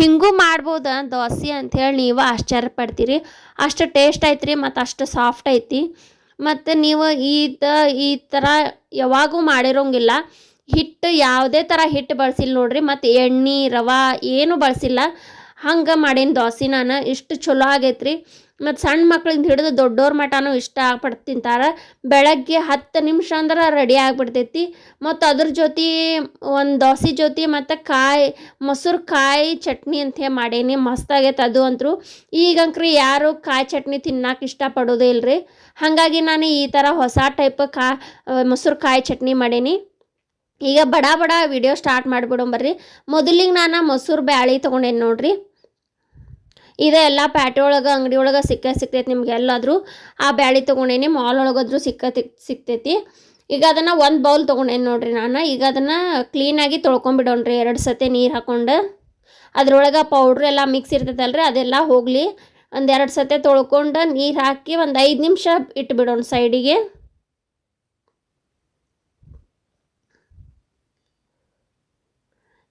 ಹಿಂಗೂ ಮಾಡ್ಬೋದ ದೋಸೆ ಅಂಥೇಳಿ ನೀವು ಆಶ್ಚರ್ಯ ಪಡ್ತೀರಿ ಅಷ್ಟು ಟೇಸ್ಟ್ ಐತ್ರಿ ಮತ್ತು ಅಷ್ಟು ಸಾಫ್ಟ್ ಐತಿ. ಮತ್ತು ನೀವು ಈತ ಈ ಥರ ಯಾವಾಗೂ ಮಾಡಿರೋಂಗಿಲ್ಲ. ಹಿಟ್ಟು ಯಾವುದೇ ಥರ ಹಿಟ್ಟು ಬಳಸಿಲ್ಲ ನೋಡ್ರಿ. ಮತ್ತು ಎಣ್ಣೆ, ರವೆ ಏನು ಬಳಸಿಲ್ಲ. ಹಂಗೆ ಮಾಡೀನಿ ದೋಸೆ ನಾನು ಇಷ್ಟು ಚಲೋ ಆಗೈತ್ರಿ. ಮತ್ತು ಸಣ್ಣ ಮಕ್ಳಿಂದ ಹಿಡಿದು ದೊಡ್ಡೋರ ಮಟನೂ ಇಷ್ಟ ಆಗ್ಬಿಟ್ಟು ತಿಂತಾರೆ. ಬೆಳಗ್ಗೆ ಹತ್ತು ನಿಮಿಷ ಅಂದ್ರೆ ರೆಡಿ ಆಗಿಬಿಡ್ತೈತಿ. ಮತ್ತು ಅದ್ರ ಜೊತೆ ಒಂದು ದೋಸೆ ಜೊತೆ ಮತ್ತು ಕಾಯಿ, ಮೊಸರು ಕಾಯಿ ಚಟ್ನಿ ಅಂತ ಮಾಡೀನಿ. ಮಸ್ತ್ ಆಗೈತೆ ಅದು ಅಂತೂ ಈಗಂಕ್ರಿ ಯಾರು ಕಾಯಿ ಚಟ್ನಿ ತಿನ್ನಕ್ಕೆ ಇಷ್ಟಪಡೋದೇ ಇಲ್ರಿ. ಹಾಗಾಗಿ ನಾನು ಈ ಥರ ಹೊಸ ಟೈಪ್ ಕಾ, ಮೊಸರು ಕಾಯಿ ಚಟ್ನಿ ಮಾಡೇನಿ. ಈಗ ಬಡ ಬಡ ವಿಡಿಯೋ ಸ್ಟಾರ್ಟ್ ಮಾಡಿಬಿಡೋಂಬರ್ರಿ ಮೊದಲಿಗೆ ನಾನು ಮೊಸರು ಬ್ಯಾಳಿ ತೊಗೊಂಡೇನಿ ನೋಡ್ರಿ. ಇದೇ ಎಲ್ಲ ಪ್ಯಾಟೆ ಒಳಗೆ ಅಂಗಡಿ ಒಳಗೆ ಸಿಕ್ಕ ಸಿಕ್ತೈತಿ ನಿಮ್ಗೆ ಎಲ್ಲಾದರೂ ಆ ಬ್ಯಾಳಿ ತೊಗೊಂಡೇನಿ ಮಾಲ್ ಒಳಗಾದ್ರೂ ಸಿಕ್ಕ ಸಿಕ್ತೈತಿ ಈಗ ಅದನ್ನು ಒಂದು ಬೌಲ್ ತೊಗೊಂಡೇನಿ ನೋಡಿರಿ ನಾನು. ಈಗ ಅದನ್ನು ಕ್ಲೀನಾಗಿ ತೊಳ್ಕೊಂಬಿಡೋಣ್ರಿ. ಎರಡು ಸತಿ ನೀರು ಹಾಕ್ಕೊಂಡು ಅದ್ರೊಳಗೆ ಪೌಡ್ರ್ ಎಲ್ಲ ಮಿಕ್ಸ್ ಇರ್ತೈತಲ್ರಿ, ಅದೆಲ್ಲ ಹೋಗಲಿ. ಒಂದೆರಡು ಸತಿ ತೊಳ್ಕೊಂಡು ನೀರು ಹಾಕಿ ಒಂದು ಐದು ನಿಮಿಷ ಇಟ್ಬಿಡೋಣ ಸೈಡಿಗೆ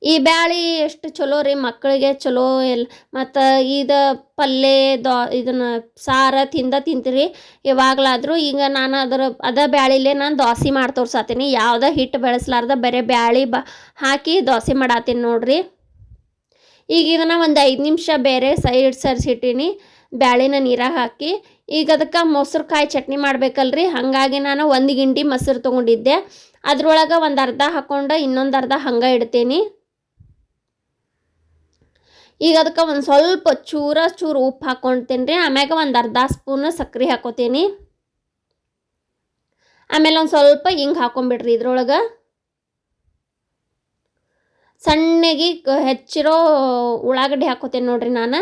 ಈ ಬ್ಯಾಳಿ ಎಷ್ಟು ಚಲೋ ರೀ ಮಕ್ಕಳಿಗೆ ಚಲೋ ಎಲ್, ಮತ್ತು ಇದು ಪಲ್ಯ ದೋ, ಇದನ್ನ ಸಾರ ತಿಂದ ತಿಂತೀರಿ. ಯಾವಾಗಲಾದರೂ ಈಗ ನಾನು ಅದರ, ಅದ ಬ್ಯಾಳಿಲೆ ನಾನು ದೋಸೆ ಮಾಡಿ ತೋರ್ಸತ್ತೀನಿ ಯಾವುದೇ ಹಿಟ್ಟು ಬೆಳೆಸ್ಲಾರ್ದ ಬರೀ ಬ್ಯಾಳಿ ಬ, ಹಾಕಿ ದೋಸೆ ಮಾಡತ್ತೀನಿ ನೋಡ್ರಿ. ಈಗ ಇದನ್ನು ಒಂದು ಐದು ನಿಮಿಷ ಬೇರೆ ಸೈಡ್ ಸರಿಸಿಟ್ಟೀನಿ, ಬ್ಯಾಳಿನ ನೀರಾಗ ಹಾಕಿ. ಈಗ ಅದಕ್ಕೆ ಮೊಸರು ಕಾಯಿ ಚಟ್ನಿ ಮಾಡ್ಬೇಕಲ್ರಿ. ಹಾಗಾಗಿ ನಾನು ಒಂದು ಗಿಂಡಿ ಮೊಸರು ತೊಗೊಂಡಿದ್ದೆ. ಅದ್ರೊಳಗೆ ಒಂದು ಅರ್ಧ ಹಾಕ್ಕೊಂಡು ಇನ್ನೊಂದು ಅರ್ಧ ಹಂಗೆ ಇಡ್ತೀನಿ. ಈಗ ಅದಕ್ಕೆ ಒಂದು ಸ್ವಲ್ಪ ಚೂರ ಚೂರು ಉಪ್ಪು ಹಾಕ್ಕೊಳ್ತೀನಿ ರೀ. ಆಮ್ಯಾಗ ಒಂದು ಅರ್ಧ ಸ್ಪೂನ್ ಸಕ್ಕರೆ ಹಾಕೋತೀನಿ. ಆಮೇಲೆ ಒಂದು ಸ್ವಲ್ಪ ಹಿಂಗೆ ಹಾಕೊಂಬಿಡ್ರಿ ಇದ್ರೊಳಗೆ. ಸಣ್ಣಗೆ ಹೆಚ್ಚಿರೋ ಉಳ್ಳಾಗಡ್ಡಿ ಹಾಕೋತೇನೆ ನೋಡ್ರಿ ನಾನು.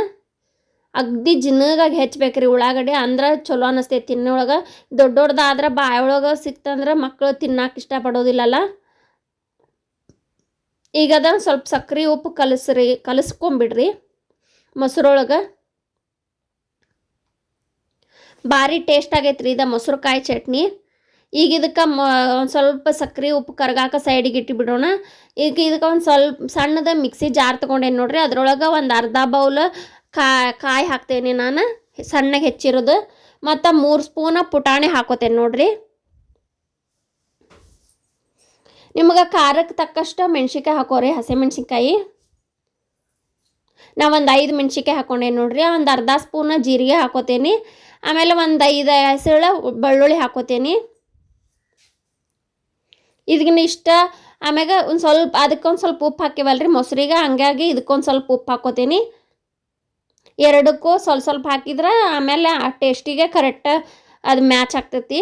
ಅಗ್ದಿ ಜಿನಗಾಗಿ ಹೆಚ್ಚಬೇಕ್ರಿ ಉಳ್ಳಾಗಡ್ಡಿ. ಅಂದ್ರೆ ಚಲೋ ಅನ್ನಿಸ್ತೈತಿ ತಿನ್ನೊಳಗೆ. ದೊಡ್ಡ ದೊಡ್ಡದಾದ್ರೆ ಬಾಯೊಳಗೆ ಸಿಕ್ತಂದ್ರೆ ಮಕ್ಕಳು ತಿನ್ನಕ್ಕೆ ಇಷ್ಟಪಡೋದಿಲ್ಲಲ್ಲ. ಈಗ ಅದನ್ನು ಸ್ವಲ್ಪ ಸಕ್ಕರೆ ಉಪ್ಪು ಕಲಸ್ರಿ, ಕಲಸ್ಕೊಂಬಿಡ್ರಿ. ಮೊಸರೊಳಗೆ ಭಾರಿ ಟೇಸ್ಟ್ ಆಗೈತೆ ರೀ ಇದು ಮೊಸರು ಕಾಯಿ ಚಟ್ನಿ. ಈಗ ಇದಕ್ಕೆ ಮ, ಒಂದು ಸ್ವಲ್ಪ ಸಕ್ಕರೆ ಉಪ್ಪು ಕರ್ಗಾಕ ಸೈಡಿಗೆ ಇಟ್ಟುಬಿಡೋಣ. ಈಗ ಇದಕ್ಕೆ ಒಂದು ಸ್ವಲ್ಪ ಸಣ್ಣದ ಮಿಕ್ಸಿ ಜಾರ್ ತೊಗೊಂಡೇನಿ ನೋಡ್ರಿ, ಅದ್ರೊಳಗೆ ಒಂದು ಅರ್ಧ ಬೌಲ್ ಕಾಯಿ ಹಾಕ್ತೇನೆ ನಾನು, ಸಣ್ಣಗೆ ಹೆಚ್ಚಿರೋದು. ಮತ್ತು ಮೂರು ಸ್ಪೂನ ಪುಟಾಣಿ ಹಾಕೋತೇನೆ ನೋಡ್ರಿ. ನಿಮಗೆ ಖಾರಕ್ಕೆ ತಕ್ಕಷ್ಟು ಮೆಣ್ಸಿನ್ಕಾಯಿ ಹಾಕೋರಿ ಹಸಿಮೆಣ್ಸಿನ್ಕಾಯಿ ನಾ ಒಂದು ಐದು ಮೆಣ್ಸಿನ್ಕಾಯಿ ಹಾಕೊಂಡೆ ನೋಡ್ರಿ, ಒಂದು ಅರ್ಧ ಸ್ಪೂನ್ ಜೀರಿಗೆ ಹಾಕೋತೀನಿ. ಆಮೇಲೆ ಒಂದು ಐದು ಹಸಿಳು ಬೆಳ್ಳುಳ್ಳಿ ಹಾಕೋತೀನಿ. ಇದಕ್ಕಿನ್ನ ಇಷ್ಟ, ಆಮ್ಯಾಗ ಒಂದು ಸ್ವಲ್ಪ, ಅದಕ್ಕೊಂದು ಸ್ವಲ್ಪ ಉಪ್ಪು ಹಾಕಿವಲ್ರಿ ಮೊಸರಿಗೆ, ಹಂಗಾಗಿ ಇದಕ್ಕೊಂದು ಸ್ವಲ್ಪ ಉಪ್ಪು ಹಾಕೋತೀನಿ. ಎರಡಕ್ಕೂ ಸ್ವಲ್ಪ ಸ್ವಲ್ಪ ಹಾಕಿದ್ರೆ ಆಮೇಲೆ ಆ ಟೇಸ್ಟಿಗೆ ಕರೆಕ್ಟ್ ಅದು ಮ್ಯಾಚ್ ಆಗ್ತೈತಿ.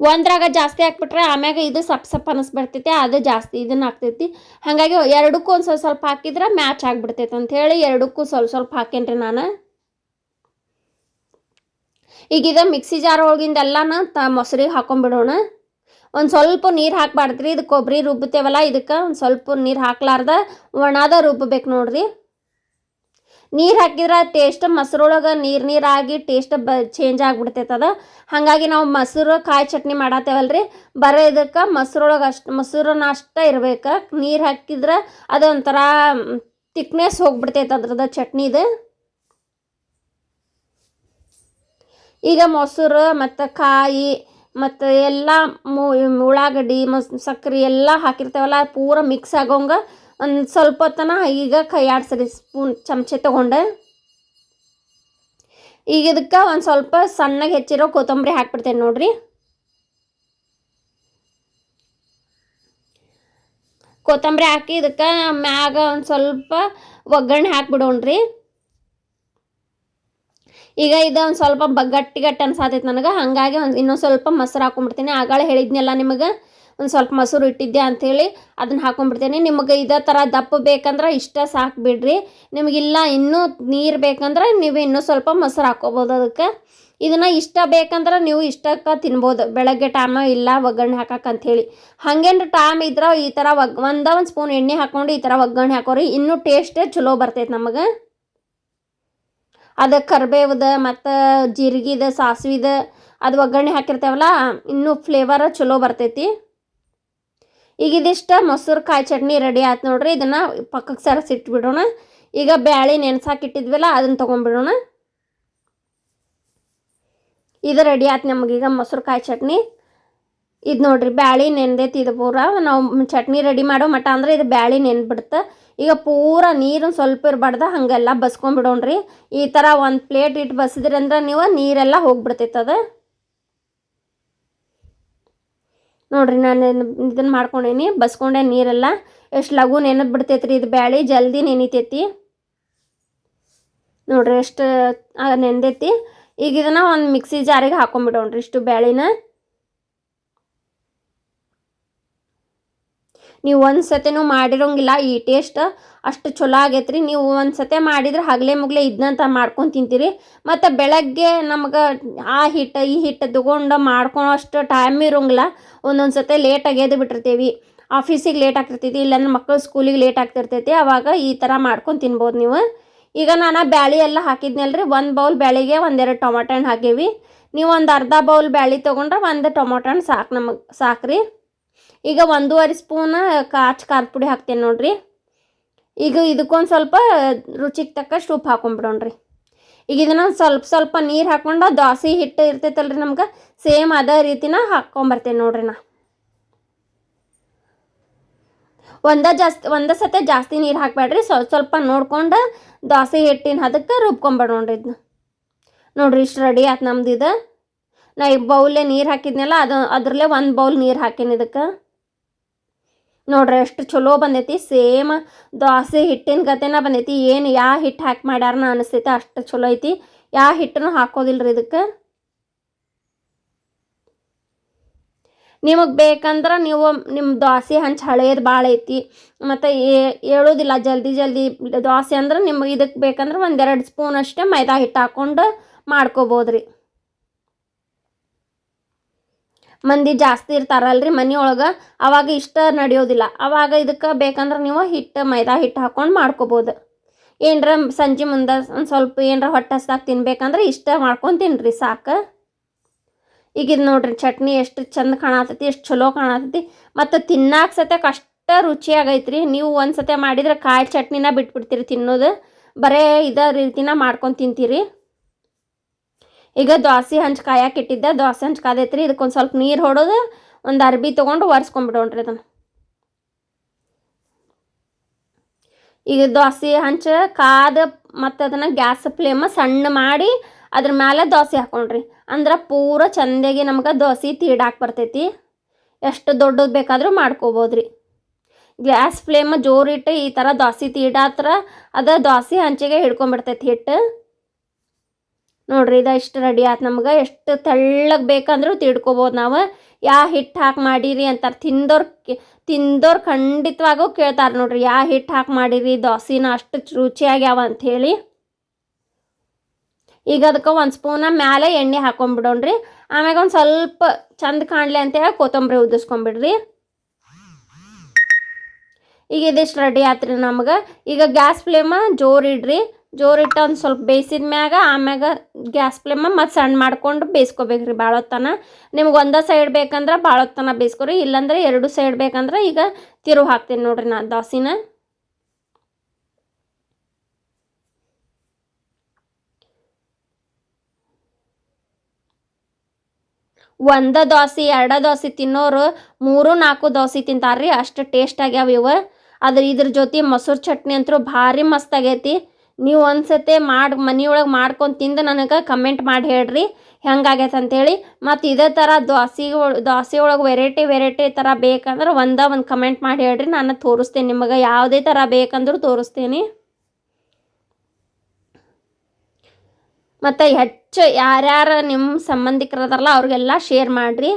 ಒಂದ್ರಾಗ ಜಾಸ್ತಿ ಹಾಕ್ಬಿಟ್ರೆ ಆಮ್ಯಾಗ ಇದು ಸಪ್ ಸಪ್ ಅನಿಸ್ಬಿಡ್ತೈತಿ, ಅದು ಜಾಸ್ತಿ ಇದನ್ನ ಆಗ್ತೈತಿ. ಹಾಗಾಗಿ ಎರಡಕ್ಕೂ ಒಂದು ಸ್ವಲ್ಪ ಸ್ವಲ್ಪ ಹಾಕಿದ್ರೆ ಮ್ಯಾಚ್ ಆಗಿಬಿಡ್ತೈತೆ ಅಂಥೇಳಿ ಎರಡಕ್ಕೂ ಸ್ವಲ್ಪ ಸ್ವಲ್ಪ ಹಾಕೇನ್ರಿ ನಾನು. ಈಗ ಇದು ಮಿಕ್ಸಿ ಜಾರ್ ಒಳಗಿಂದೆಲ್ಲನ ತ ಮೊಸರಿಗೆ ಹಾಕೊಂಡ್ಬಿಡೋಣ ಒಂದು ಸ್ವಲ್ಪ ನೀರು ಹಾಕ್ಬಾರ್ದ್ರಿ, ಇದು ಕೊಬ್ಬರಿ ರುಬ್ಬುತ್ತೇವಲ್ಲ ಇದಕ್ಕೆ ಒಂದು ಸ್ವಲ್ಪ ನೀರು ಹಾಕ್ಲಾರ್ದ ಒಣದ ರುಬ್ಬಬೇಕು ನೋಡ್ರಿ. ನೀರು ಹಾಕಿದ್ರೆ ಟೇಸ್ಟ್ ಮೊಸರೊಳಗೆ ನೀರು ನೀರಾಗಿ ಟೇಸ್ಟ್ ಬ ಚೇಂಜ್ ಆಗಿಬಿಡ್ತೈತೆ ಅದು. ಹಾಗಾಗಿ ನಾವು ಮೊಸರು, ಕಾಯಿ ಚಟ್ನಿ ಮಾಡತ್ತೇವಲ್ರಿ ಬರೋ ಇದಕ್ಕೆ ಮೊಸರೊಳಗೆ ಅಷ್ಟು ಮೊಸರನ್ನ ಅಷ್ಟೇ ಇರ್ಬೇಕು. ನೀರು ಹಾಕಿದ್ರೆ ಅದು ಒಂಥರ ತಿಕ್ನೆಸ್ ಹೋಗ್ಬಿಡ್ತೈತೆ ಅದ್ರದ್ದು ಚಟ್ನಿದು. ಈಗ ಮೊಸರು ಮತ್ತು ಕಾಯಿ ಮತ್ತು ಎಲ್ಲ ಮು- ಉಳ್ಳಾಗಡ್ಡಿ, ಮಸ್, ಸಕ್ರೆ ಎಲ್ಲ ಹಾಕಿರ್ತೇವಲ್ಲ, ಪೂರ ಮಿಕ್ಸ್ ಆಗೋಂಗೆ ಒಂದು ಸ್ವಲ್ಪ ಹೊತ್ತನ ಈಗ ಕೈ ಆಡ್ಸರಿ, ಸ್ಪೂನ್ ಚಮಚೆ ತೊಗೊಂಡೆ. ಈಗ ಇದಕ್ಕೆ ಒಂದು ಸ್ವಲ್ಪ ಸಣ್ಣಗೆ ಹೆಚ್ಚಿರೋ ಕೊತ್ತಂಬರಿ ಹಾಕ್ಬಿಡ್ತೇನೆ ನೋಡ್ರಿ. ಕೊತ್ತಂಬರಿ ಹಾಕಿ ಇದಕ್ಕೆ ಮ್ಯಾಗ ಒಂದು ಸ್ವಲ್ಪ ಒಗ್ಗರಣೆ ಹಾಕ್ಬಿಡೋಣ್ರಿ. ಈಗ ಇದು ಒಂದು ಸ್ವಲ್ಪ ಬ ಗಟ್ಟಿ ಅನ್ಸಾತೈತೆ ನನಗೆ, ಹಾಗಾಗಿ ಒಂದು ಇನ್ನೊಂದು ಸ್ವಲ್ಪ ಮೊಸರು ಹಾಕೊಂಡ್ಬಿಡ್ತೀನಿ. ಆಗಳ ಹೇಳಿದ್ನಲ್ಲ ನಿಮಗೆ? ಒಂದು ಸ್ವಲ್ಪ ಮೊಸರು ಇಟ್ಟಿದ್ದೆ ಅಂಥೇಳಿ ಅದನ್ನ ಹಾಕೊಂಡ್ಬಿಡ್ತೀನಿ. ನಿಮಗೆ ಇದೇ ಥರ ದಪ್ಪ ಬೇಕಂದ್ರೆ ಇಷ್ಟ ಸಾಕು ಬಿಡ್ರಿ. ನಿಮಗಿಲ್ಲ ಇನ್ನೂ ನೀರು ಬೇಕಂದ್ರೆ ನೀವು ಇನ್ನೂ ಸ್ವಲ್ಪ ಮೊಸರು ಹಾಕೋಬೋದು ಅದಕ್ಕೆ. ಇದನ್ನು ಇಷ್ಟ ಬೇಕಂದ್ರೆ ನೀವು ಇಷ್ಟಕ್ಕೆ ತಿನ್ಬೋದು. ಬೆಳಗ್ಗೆ ಟೈಮ ಇಲ್ಲ ಒಗ್ಗರಣೆ ಹಾಕಕ್ಕೆ ಅಂಥೇಳಿ ಹಾಗೇನು ಟೈಮ್ ಇದ್ರೆ ಈ ಥರ ಒಗ್ ಒಂದ ಒಂದು ಸ್ಪೂನ್ ಎಣ್ಣೆ ಹಾಕ್ಕೊಂಡು ಈ ಥರ ಒಗ್ಗರಣೆ ಹಾಕೋರಿ. ಇನ್ನೂ ಟೇಸ್ಟೇ ಚಲೋ ಬರ್ತೈತೆ ನಮಗೆ. ಅದು ಕರ್ಬೇವ್ದು ಮತ್ತು ಜೀರಿಗೆದ ಸಾಸಿವೆದ ಅದು ಒಗ್ಗರಣೆ ಹಾಕಿರ್ತೇವಲ್ಲ, ಇನ್ನೂ ಫ್ಲೇವರ ಚಲೋ ಬರ್ತೈತಿ. ಈಗ ಇದಿಷ್ಟ ಮೊಸರು ಕಾಯಿ ಚಟ್ನಿ ರೆಡಿ ಆಯ್ತು ನೋಡ್ರಿ. ಇದನ್ನು ಪಕ್ಕಕ್ಕೆ ಸರಸಿಟ್ಬಿಡೋಣ ಈಗ ಬ್ಯಾಳಿ ನೆನ್ಸಾಕಿಟ್ಟಿದ್ವಲ್ಲ ಅದನ್ನ ತೊಗೊಂಡ್ಬಿಡೋಣ. ಇದು ರೆಡಿ ಆಯ್ತು ನಮಗೀಗ ಮೊಸರು ಕಾಯಿ ಚಟ್ನಿ. ಇದು ನೋಡ್ರಿ, ಬ್ಯಾಳಿ ನೆನ್ದೈತಿ ಇದು ಪೂರ. ನಾವು ಚಟ್ನಿ ರೆಡಿ ಮಾಡೋ ಮಟ ಅಂದ್ರೆ ಇದು ಬ್ಯಾಳಿ ನೆನ್ಬಿಡುತ್ತೆ. ಈಗ ಪೂರ ನೀರು ಸ್ವಲ್ಪ ಇರಬಾರ್ದ, ಹಾಗೆಲ್ಲ ಬಸ್ಕೊಂಡ್ಬಿಡೋಣ್ರಿ. ಈ ಥರ ಒಂದು ಪ್ಲೇಟ್ ಇಟ್ಟು ಬಸಿದ್ರಿ ಅಂದ್ರೆ ನೀವು ನೀರೆಲ್ಲ ಹೋಗ್ಬಿಡ್ತೈತೆ ನೋಡ್ರಿ ನಾನು ಇದನ್ನು ಮಾಡ್ಕೊಂಡೇನಿ, ಬಸ್ಕೊಂಡೆ ನೀರೆಲ್ಲ. ಎಷ್ಟು ಲಘು ನೆನೆದು ಬಿಡ್ತೈತ್ರಿ ಇದು ಬ್ಯಾಳಿ, ಜಲ್ದಿ ನೆನಿತೈತಿ. ನೋಡ್ರಿ ಎಷ್ಟು ನೆಂದೈತಿ. ಈಗ ಇದನ್ನ ಒಂದು ಮಿಕ್ಸಿ ಜಾರಿಗೆ ಹಾಕೊಂಡ್ಬಿಡೋಣ್ರಿ ಇಷ್ಟು ಬ್ಯಾಳಿನ. ನೀವು ಒಂದು ಸತಿನೂ ಮಾಡಿರೋಂಗಿಲ್ಲ, ಈ ಟೇಸ್ಟ್ ಅಷ್ಟು ಚಲೋ ಆಗೈತ್ರಿ. ನೀವು ಒಂದು ಸತೆ ಮಾಡಿದ್ರೆ ಹಗಲೆ ಮುಗ್ಲೆ ಇದನ್ನಂತ ಮಾಡ್ಕೊಂಡು ತಿಂತೀರಿ. ಮತ್ತು ಬೆಳಗ್ಗೆ ನಮ್ಗೆ ಆ ಹಿಟ್ಟು ಈ ಹಿಟ್ಟು ತಗೊಂಡು ಮಾಡ್ಕೊಳೋ ಅಷ್ಟು ಟೈಮ್ ಇರೋಂಗಿಲ್ಲ. ಒಂದೊಂದು ಸತೆ ಲೇಟಾಗಿ ಎದ್ದು ಬಿಟ್ಟಿರ್ತೀವಿ. ಆಫೀಸಿಗೆ ಲೇಟ್ ಆಗ್ತಿರ್ತೈತಿ, ಇಲ್ಲಾಂದ್ರೆ ಮಕ್ಕಳು ಸ್ಕೂಲಿಗೆ ಲೇಟ್ ಆಗ್ತಿರ್ತೈತಿ. ಅವಾಗ ಈ ಥರ ಮಾಡ್ಕೊಂಡು ತಿನ್ಬೋದು ನೀವು. ಈಗ ನಾನು ಬ್ಯಾಳಿ ಎಲ್ಲ ಹಾಕಿದ್ನಲ್ರಿ, ಒಂದು ಬೌಲ್ ಬ್ಯಾಳಿಗೆ ಒಂದೆರಡು ಟೊಮೊಟೊ ಹಣ್ಣು ಹಾಕೀವಿ. ನೀವು ಒಂದು ಅರ್ಧ ಬೌಲ್ ಬ್ಯಾಳಿ ತೊಗೊಂಡ್ರೆ ಒಂದು ಟೊಮೊಟೊ ಹಣ್ಣು ಸಾಕು ನಮಗೆ, ಸಾಕ್ರಿ. ಈಗ ಒಂದೂವರೆ ಸ್ಪೂನ್ ಕಾಚ್ ಖಾರದ ಪುಡಿ ಹಾಕ್ತೇನೆ ನೋಡ್ರಿ. ಈಗ ಇದಕ್ಕೊಂದು ಸ್ವಲ್ಪ ರುಚಿಗೆ ತಕ್ಕಷ್ಟು ಉಪ್ಪು ಹಾಕೊಂಡ್ಬಿಡೋಣ್ರಿ ಈಗ ಇದನ್ನು ಸ್ವಲ್ಪ ಸ್ವಲ್ಪ ನೀರು ಹಾಕ್ಕೊಂಡು ದೋಸೆ ಹಿಟ್ಟು ಇರ್ತೈತಲ್ರಿ ನಮ್ಗೆ, ಸೇಮ್ ಅದೇ ರೀತಿನ ಹಾಕ್ಕೊಂಬರ್ತೇನೆ ನೋಡ್ರಿ ನಾ. ಒಂದ ಜಾಸ್ತಿ, ಒಂದೇ ಸತೆ ಜಾಸ್ತಿ ನೀರು ಹಾಕಬೇಡ್ರಿ, ಸ್ವಲ್ಪ ಸ್ವಲ್ಪ ನೋಡ್ಕೊಂಡು ದೋಸೆ ಹಿಟ್ಟಿನ ಅದಕ್ಕೆ ರುಬ್ಕೊಂಬಿಡೋಣ್ರಿ ಇದನ್ನ ನೋಡ್ರಿ ಇಷ್ಟು ರೆಡಿ ಆಯ್ತು ನಮ್ದು ಇದು. ನಾ ಈ ಬೌಲೇ ನೀರು ಹಾಕಿದ್ನಲ್ಲ, ಅದು ಅದ್ರಲ್ಲೇ ಒಂದು ಬೌಲ್ ನೀರು ಹಾಕೀನಿ ಇದಕ್ಕೆ? ನೋಡ್ರಿ ಎಷ್ಟು ಚಲೋ ಬಂದೈತಿ, ಸೇಮ್ ದೋಸೆ ಹಿಟ್ಟಿನ ಗತೆನ ಬಂದೈತಿ. ಏನು ಯಾವ ಹಿಟ್ಟು ಹಾಕಿ ಮಾಡ್ಯಾರನ ಅನಿಸ್ತೈತಿ ಅಷ್ಟು ಚಲೋ ಐತಿ. ಯಾವ ಹಿಟ್ಟನ್ನು ಹಾಕೋದಿಲ್ರಿ ಇದಕ್ಕೆ? ನಿಮಗೆ ಬೇಕಂದ್ರೆ ನೀವು ನಿಮ್ಮ ದೋಸೆ ಹಂಚು ಹಳೇದು ಭಾಳ ಐತಿ. ಮತ್ತು ಹೇಳೋದಿಲ್ಲ, ಜಲ್ದಿ ಜಲ್ದಿ ದೋಸೆ ಅಂದ್ರೆ ನಿಮ್ಗೆ ಇದಕ್ಕೆ ಬೇಕಂದ್ರೆ ಒಂದೆರಡು ಸ್ಪೂನ್ ಅಷ್ಟೇ ಮೈದಾ ಹಿಟ್ಟು ಹಾಕ್ಕೊಂಡು ಮಾಡ್ಕೋಬೋದ್ರಿ. ಮಂದಿ ಜಾಸ್ತಿ ಇರ್ತಾರಲ್ರಿ ಮನೆಯೊಳಗೆ. ಅವಾಗ ಇಷ್ಟ ನಡೆಯೋದಿಲ್ಲ. ಅವಾಗ ಇದಕ್ಕೆ ಬೇಕಂದ್ರೆ ನೀವು ಹಿಟ್ಟು, ಮೈದಾ ಹಿಟ್ಟು ಹಾಕ್ಕೊಂಡು ಮಾಡ್ಕೋಬೋದು. ಏನರ ಸಂಜೆ ಮುಂದೆ ಒಂದು ಸ್ವಲ್ಪ ಏನರ ಹೊಟ್ಟೆ ಹಸ್ದಾಗ ತಿನ್ಬೇಕಂದ್ರೆ ಇಷ್ಟ ಮಾಡ್ಕೊಂಡು ತಿನ್ನಿರಿ ಸಾಕು. ಈಗ ಇದು ನೋಡ್ರಿ ಚಟ್ನಿ ಎಷ್ಟು ಚಂದ ಕಾಣತೈತಿ, ಎಷ್ಟು ಚಲೋ ಕಾಣತೈತಿ. ಮತ್ತು ತಿನ್ನಾಕ ಸತ್ಯಕ್ಕೆ ಅಷ್ಟ ರುಚಿಯಾಗೈತ್ರಿ. ನೀವು ಒಂದು ಸತಿ ಮಾಡಿದ್ರೆ ಕಾಯಿ ಚಟ್ನಿನ ಬಿಟ್ಬಿಡ್ತೀರಿ ತಿನ್ನೋದು. ಬರೇ ಇದ ರೀತಿನ ಮಾಡ್ಕೊಂಡು ತಿಂತೀರಿ. ಈಗ ದೋಸೆ ಹಂಚು ಕಾಯಕ್ಕೆ ಇಟ್ಟಿದ್ದೆ ದೋಸೆ ಹಂಚು ಕಾದೈತ್ರಿ ಇದಕ್ಕೊಂದು ಸ್ವಲ್ಪ ನೀರು ಹೊಡೋದು, ಒಂದು ಅರ್ಬಿ ತೊಗೊಂಡು ಒರೆಸ್ಕೊಂಡ್ಬಿಡೋಣ್ರಿ ಅದನ್ನು. ಈಗ ದೋಸೆ ಹಂಚು, ಕಾದ ಮತ್ತು ಅದನ್ನು ಗ್ಯಾಸ್ ಫ್ಲೇಮ ಸಣ್ಣ ಮಾಡಿ ಅದ್ರ ಮೇಲೆ ದೋಸೆ ಹಾಕೊಂಡ್ರಿ. ಅಂದ್ರೆ ಪೂರ ಚಂದಾಗಿ ನಮ್ಗೆ ದೋಸೆ ತೀಡಾಕ್ ಬರ್ತೈತಿ. ಎಷ್ಟು ದೊಡ್ಡದು ಬೇಕಾದರೂ ಮಾಡ್ಕೋಬೋದ್ರಿ. ಗ್ಯಾಸ್ ಫ್ಲೇಮ್ ಜೋರಿಟ್ಟು ಈ ಥರ ದೋಸೆ ತೀಡಾತ್ರ ಅದು ದೋಸೆ ಹಂಚಿಗೆ ಹಿಡ್ಕೊಂಬಿಡ್ತೈತಿ ಹಿಟ್ಟು. ನೋಡ್ರಿ ಇದು ಇಷ್ಟು ರೆಡಿ ಆಯ್ತು ನಮ್ಗೆ. ಎಷ್ಟು ತೆಳ್ಳಗೆ ಬೇಕಂದ್ರೂ ತಿಳ್ಕೊಬೋದು ನಾವು. ಯಾವ ಹಿಟ್ಟು ಹಾಕಿ ಮಾಡೀರಿ ಅಂತಾರೆ ತಿಂದೋರು ತಿಂದೋರು ಖಂಡಿತವಾಗೂ ಕೇಳ್ತಾರೆ ನೋಡ್ರಿ. ಯಾವ ಹಿಟ್ಟು ಹಾಕಿ ಮಾಡೀರಿ, ದೋಸೆನ ಅಷ್ಟು ರುಚಿಯಾಗ್ಯಾವ ಅಂಥೇಳಿ. ಈಗ ಅದಕ್ಕೆ ಒಂದು ಸ್ಪೂನ ಮ್ಯಾಲೆ ಎಣ್ಣೆ ಹಾಕೊಂಡ್ಬಿಡೋಣ್ರಿ ಆಮ್ಯಾಗ ಒಂದು ಸ್ವಲ್ಪ ಚಂದ ಕಾಣಲಿ ಅಂತೇಳಿ ಕೊತ್ತಂಬರಿ ಉದಿಸ್ಕೊಂಬಿಡ್ರಿ ಈಗ ಇದಿಷ್ಟು ರೆಡಿ ಆತ್ರಿ ನಮ್ಗೆ. ಈಗ ಗ್ಯಾಸ್ ಫ್ಲೇಮ ಜೋರಿಡ್ರಿ ಜೋರಿಟ್ಟು ಒಂದು ಸ್ವಲ್ಪ ಬೇಯಿಸಿದ ಮ್ಯಾಗ, ಆಮ್ಯಾಗ ಗ್ಯಾಸ್ ಫ್ಲೇಮ ಮತ್ತು ಸಣ್ಣ ಮಾಡ್ಕೊಂಡು ಬೇಯಿಸ್ಕೋಬೇಕ್ರಿ ಭಾಳ ಹೊತ್ತನ ನಿಮ್ಗೆ ಒಂದೇ ಸೈಡ್ ಬೇಕಂದ್ರೆ ಭಾಳ ಹೊತ್ತನ ಬೇಯಿಸ್ಕೊರಿ, ಇಲ್ಲಾಂದ್ರೆ ಎರಡು ಸೈಡ್ ಬೇಕಂದ್ರೆ ಈಗ ತಿರು ಹಾಕ್ತೀನಿ ನೋಡ್ರಿ ನಾ ದೋಸೆನ. ಒಂದ ದೋಸೆ, ಎರಡ ದೋಸೆ ತಿನ್ನೋರು ಮೂರು ನಾಲ್ಕು ದೋಸೆ ತಿಂತಾರ್ರಿ, ಅಷ್ಟು ಟೇಸ್ಟ್ ಆಗ್ಯಾವ ಇವ. ಅದ್ರ ಇದ್ರ ಜೊತೆ ಮೊಸರು ಚಟ್ನಿ ಅಂತೂ ಭಾರಿ ಮಸ್ತ್ ಆಗೈತಿ. ನೀವು ಒಂದ್ಸತಿ ಮಾಡಿ, ಮನೆಯೊಳಗೆ ಮಾಡ್ಕೊಂಡು ತಿಂದು ನನಗೆ ಕಮೆಂಟ್ ಮಾಡಿ ಹೇಳ್ರಿ. ಹೆಂಗಾಗೈತೆ ಅಂತೇಳಿ. ಮತ್ತು ಇದೇ ಥರ ದೋಸೆ ದೋಸೆ ಒಳಗೆ ವೆರೈಟಿ ವೆರೈಟಿ ಥರ ಬೇಕಂದ್ರೆ ಒಂದ ಒಂದು ಕಮೆಂಟ್ ಮಾಡಿ ಹೇಳ್ರಿ. ನಾನು ತೋರಿಸ್ತೇನೆ ನಿಮಗೆ. ಯಾವುದೇ ಥರ ಬೇಕಂದ್ರೂ ತೋರಿಸ್ತೀನಿ. ಮತ್ತು ಹೆಚ್ಚು ಯಾರ್ಯಾರು ನಿಮ್ಮ ಸಂಬಂಧಿಕರದಾರಲ್ಲ ಅವ್ರಿಗೆಲ್ಲ ಶೇರ್ ಮಾಡಿರಿ.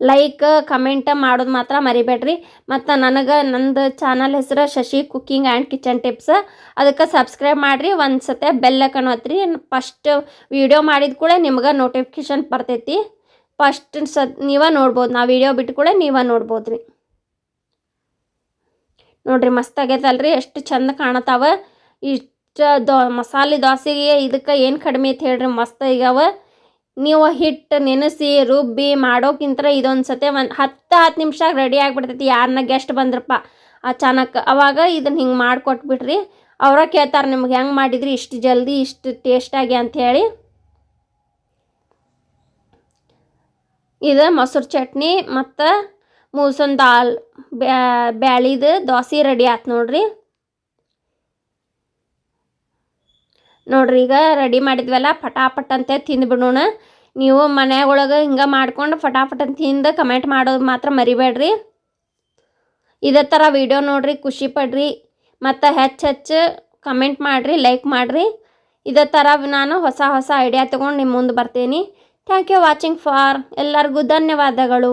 ಲೈಕ್ ಕಮೆಂಟ್ ಮಾಡೋದು ಮಾತ್ರ ಮರಿಬೇಡ್ರಿ. ಮತ್ತು ನನಗೆ ನಂದು ಚಾನಲ್ ಹೆಸರು Shashi cooking and kitchen tips ಅದಕ್ಕೆ ಸಬ್ಸ್ಕ್ರೈಬ್ ಮಾಡಿರಿ. ಒಂದು ಸತೆ ಬೆಲ್ ಕಣತ್ರಿ ಫಸ್ಟ್ ವೀಡಿಯೋ ಮಾಡಿದ ಕೂಡ ನಿಮ್ಗೆ ನೋಟಿಫಿಕೇಶನ್ ಬರ್ತೈತಿ. ಫಸ್ಟ್ ಸ ನೀವೇ ನೋಡ್ಬೋದು. ನಾವು ವೀಡಿಯೋ ಬಿಟ್ಟು ಕೂಡ ನೀವೇ ನೋಡ್ಬೋದು ರೀ ನೋಡಿರಿ ಮಸ್ತ್ ಆಗೈತಲ್ರಿ. ಎಷ್ಟು ಚಂದ ಕಾಣತಾವ. ಇಷ್ಟು ದೋ ಮಸಾಲೆ ದೋಸೆಗೆ ಇದಕ್ಕೆ ಏನು ಕಡಿಮೆ ಐತೆ ಹೇಳ್ರಿ. ಮಸ್ತ್ ಆಗ್ಯಾವ. ನೀವು ಹಿಟ್ಟು ನೆನೆಸಿ ರುಬ್ಬಿ ಮಾಡೋಕ್ಕಿಂತ ಇದೊಂದು ಸತಿ ಒಂದು ಹತ್ತು ಹತ್ತು ನಿಮಿಷ ರೆಡಿ ಆಗಿಬಿಡ್ತೈತಿ. ಯಾರನ್ನ ಗೆಸ್ಟ್ ಬಂದ್ರಪ್ಪ ಅಚಾನಕ್. ಅವಾಗ ಇದನ್ನು ಹಿಂಗೆ ಮಾಡಿಕೊಟ್ಬಿಟ್ರಿ. ಅವರ ಕೇಳ್ತಾರೆ ನಿಮ್ಗೆ ಹೆಂಗೆ ಮಾಡಿದ್ರಿ? ಇಷ್ಟು ಜಲ್ದಿ, ಇಷ್ಟು ಟೇಸ್ಟಾಗಿ ಅಂಥೇಳಿ ಇದು ಮೊಸರು ಚಟ್ನಿ ಮತ್ತು ಮೂಸನ್ ದಾಲ್ ಬ್ಯಾಳಿದು ದೋಸೆ ರೆಡಿ ಆಯ್ತು ನೋಡ್ರಿ. ನೋಡ್ರಿ, ಈಗ ರೆಡಿ ಮಾಡಿದ್ವಲ್ಲ, ಪಟಾಪಟ್ ಅಂತ ತಿಂದ್ಬಿಡೋಣ ನೀವು ಮನೆಯೊಳಗೆ ಹಿಂಗೆ ಮಾಡ್ಕೊಂಡು ಫಟಾಫಟ್ ಅಂತ ತಿಂದು ಕಮೆಂಟ್ ಮಾಡೋದು ಮಾತ್ರ ಮರಿಬೇಡ್ರಿ. ಇದೇ ಥರ ವಿಡಿಯೋ ನೋಡ್ರಿ, ಖುಷಿ ಪಡ್ರಿ. ಮತ್ತು ಹೆಚ್ಚು ಹೆಚ್ಚು ಕಮೆಂಟ್ ಮಾಡಿರಿ ಲೈಕ್ ಮಾಡಿರಿ. ಇದೇ ಥರ ನಾನು ಹೊಸ ಹೊಸ ಐಡಿಯಾ ತೊಗೊಂಡು ನಿಮ್ಮ ಮುಂದೆ ಬರ್ತೀನಿ. ಥ್ಯಾಂಕ್ ಯು ವಾಚಿಂಗ್ ಫಾರ್ ಎಲ್ಲರಿಗೂ ಧನ್ಯವಾದಗಳು.